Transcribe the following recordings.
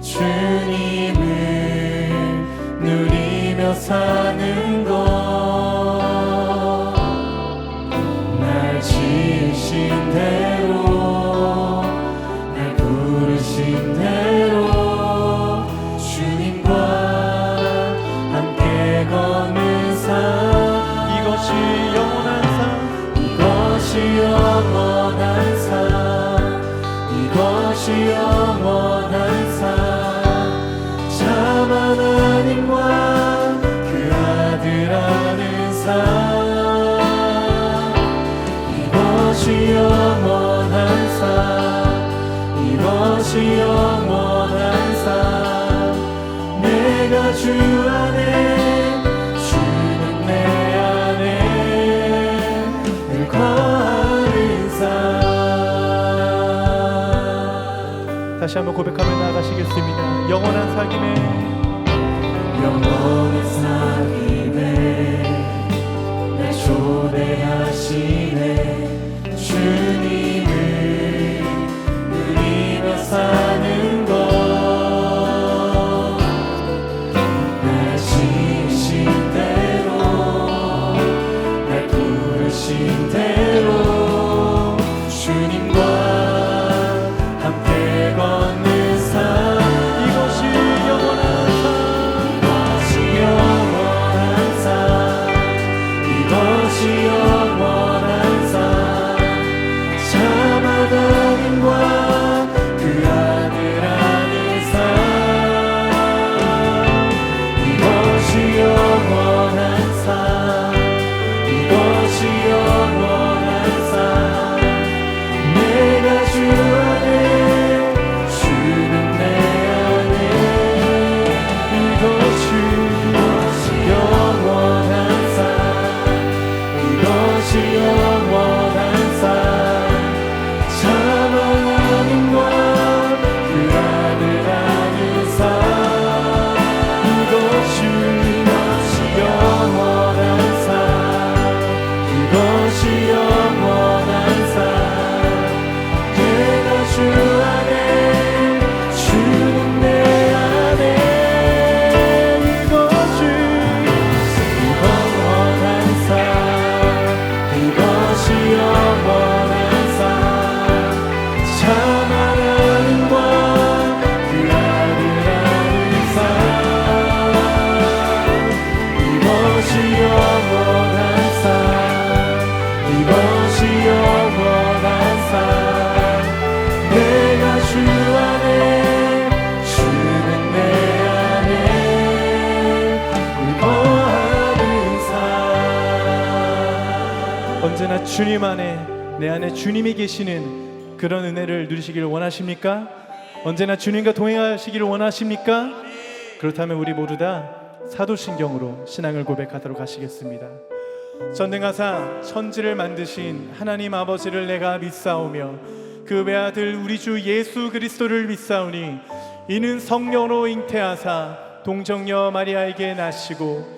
주님을 누리며 사는 다시 한번 고백하며 나가시겠습니다. 영원한 사귐에 영원한 사귐 언제나 주님 안에 내 안에 주님이 계시는 그런 은혜를 누리시기를 원하십니까? 언제나 주님과 동행하시기를 원하십니까? 그렇다면 우리 모두 다 사도신경으로 신앙을 고백하도록 하시겠습니다. 전능하사 천지를 만드신 하나님 아버지를 내가 믿사오며 그 외아들 우리 주 예수 그리스도를 믿사오니 이는 성령으로 잉태하사 동정녀 마리아에게 나시고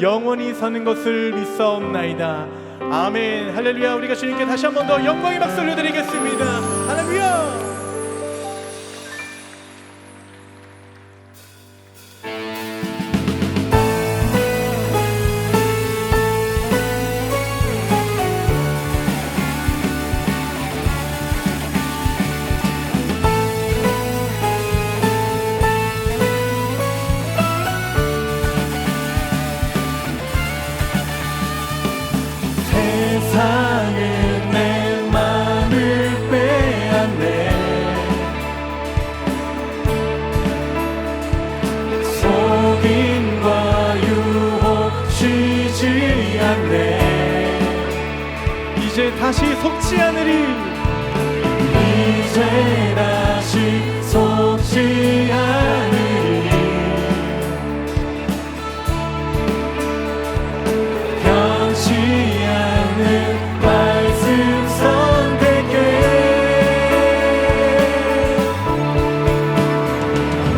영원히 사는 것을 믿사옵나이다. 아멘. 할렐루야. 우리가 주님께 다시 한 번 더 영광의 박수 올려드리겠습니다 속지 않으리 이제 다시 속지 않으리 변치 않는 말씀 선택해.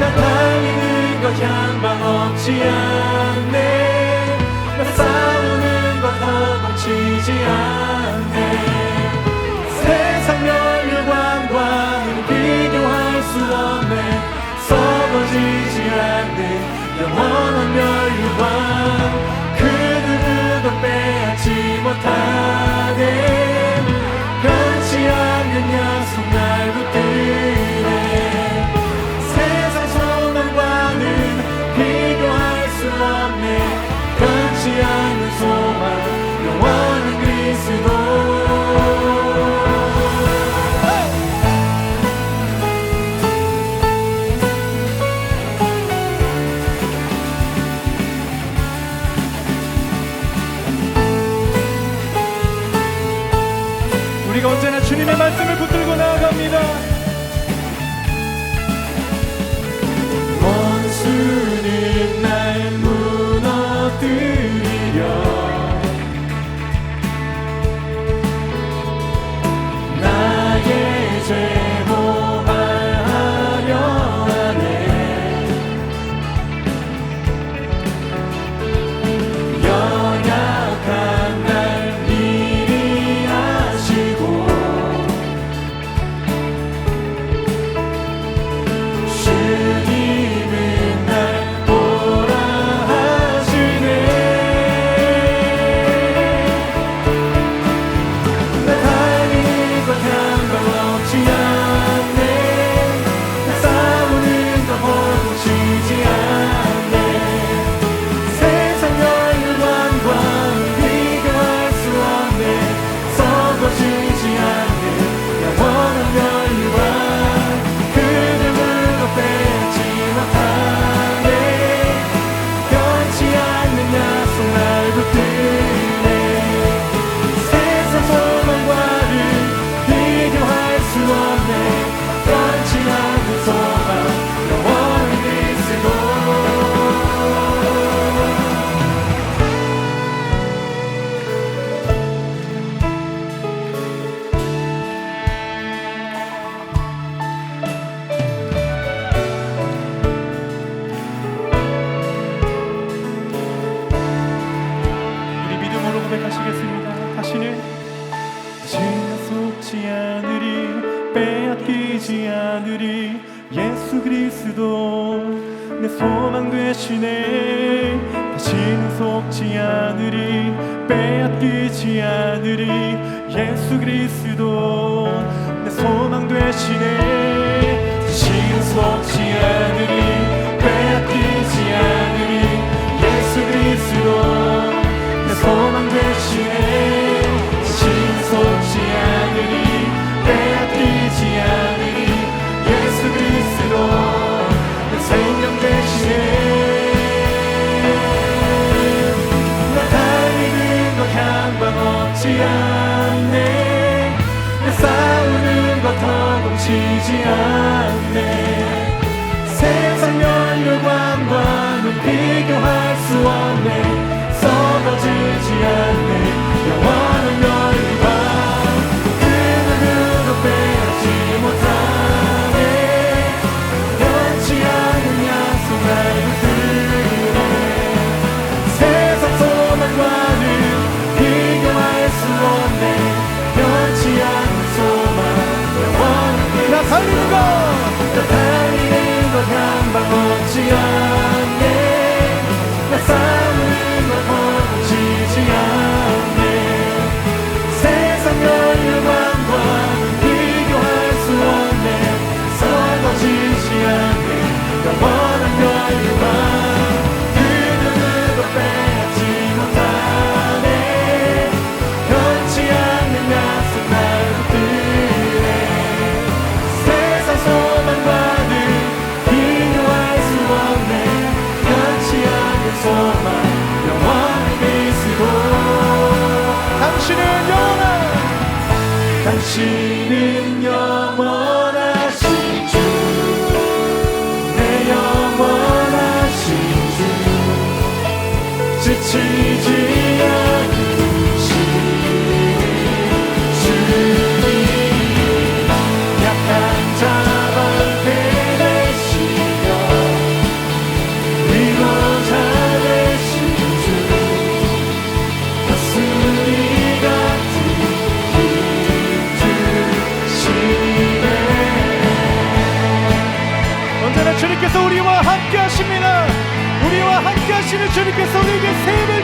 나 달리는 것 향방 없지 않네. 나 싸우는 것 허망치지 않네. 영원한 멸류관 그 누구도 빼앗지 못한 내 소망 되시네. 다시는 속지 않으리 빼앗기지 않으리. 예수 그리스도 내 소망 되시네. 다시는 속지 않으리 빼앗기지 않으리. 예수 그리스도. 변하지 않네. 세상 연료관과는 비교할 수 없네. 썩어지지 않네. 저만 영원히 계시고. 당신은 영원한 당신은 영원 Save it!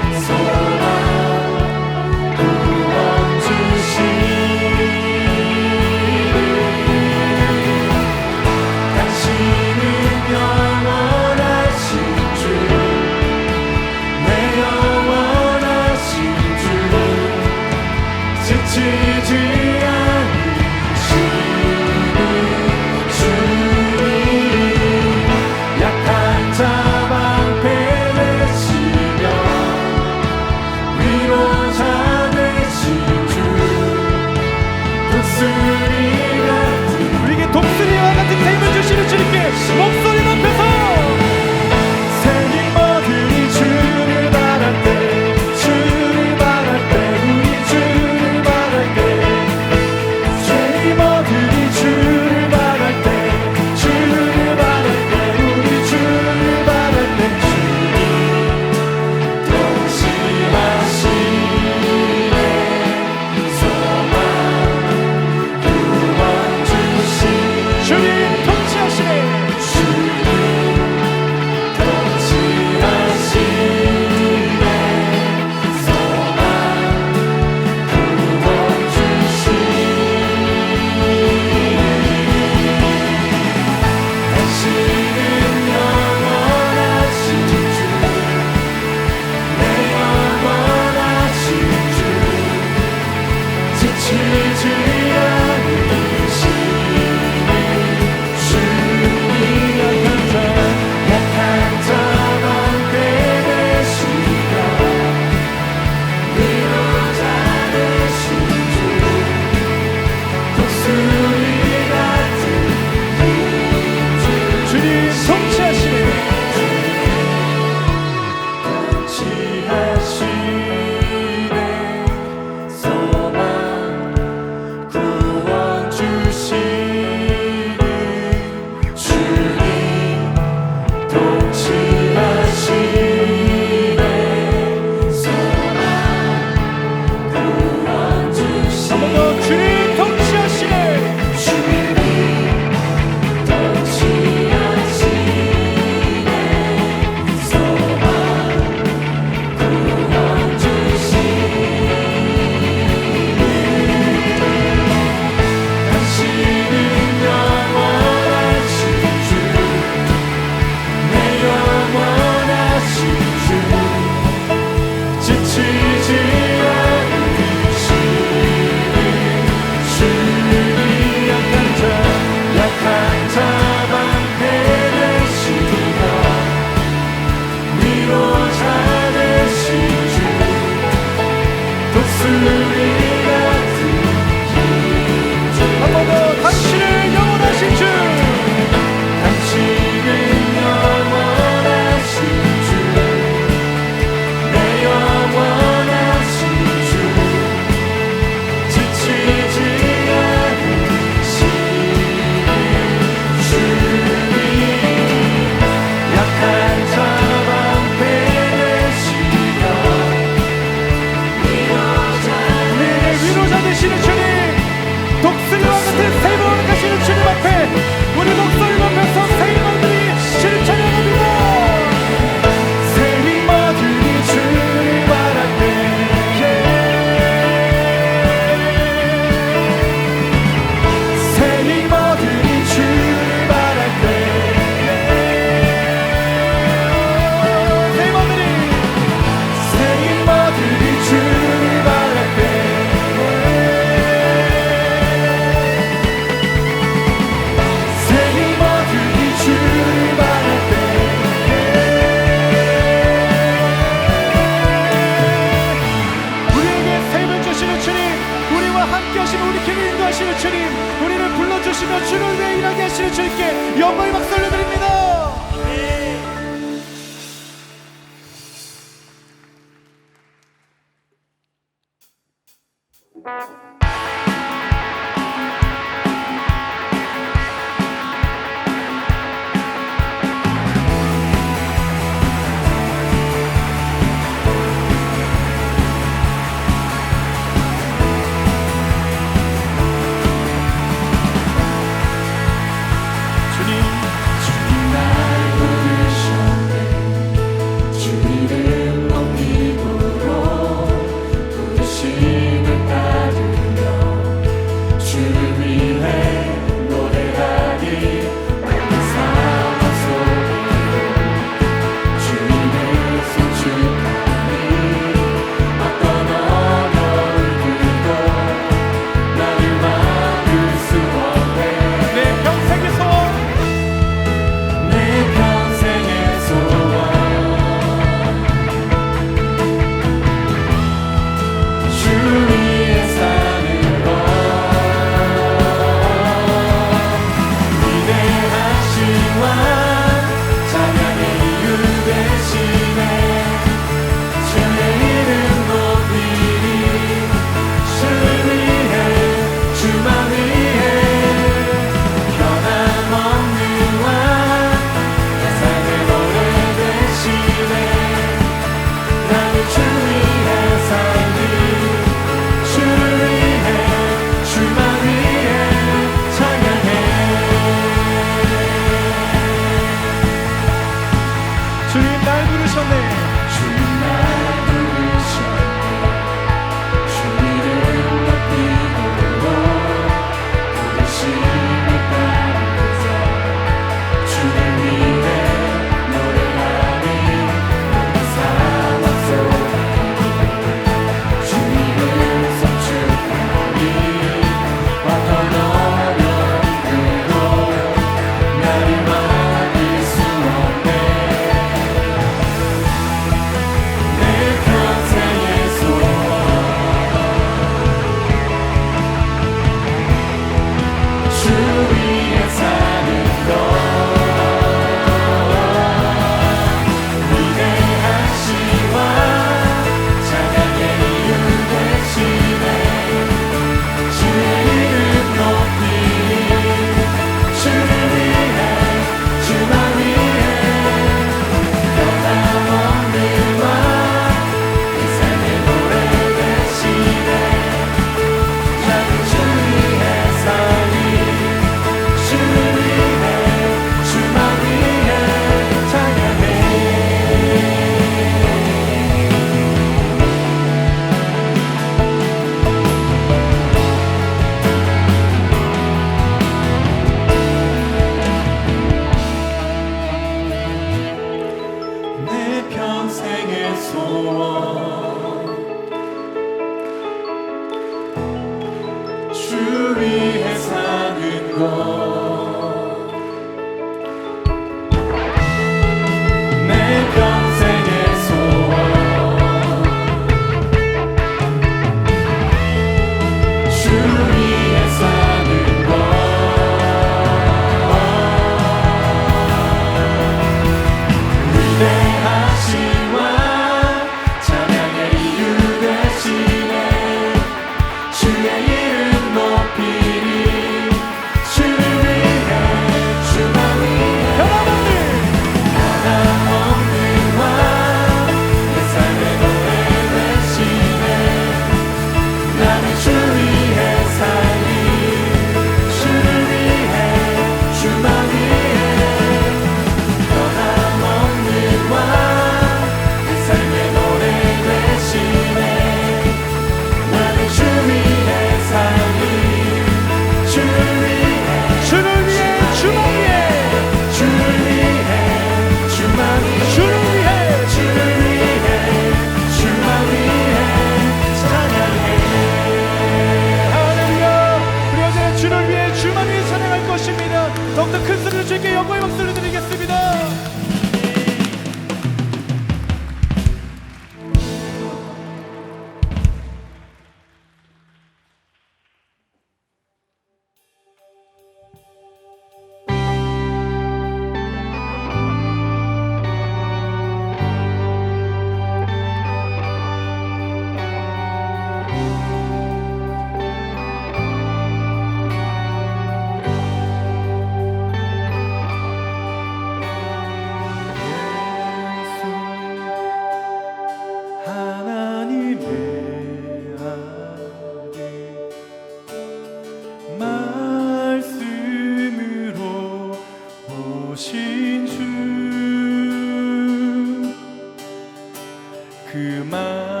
그 마음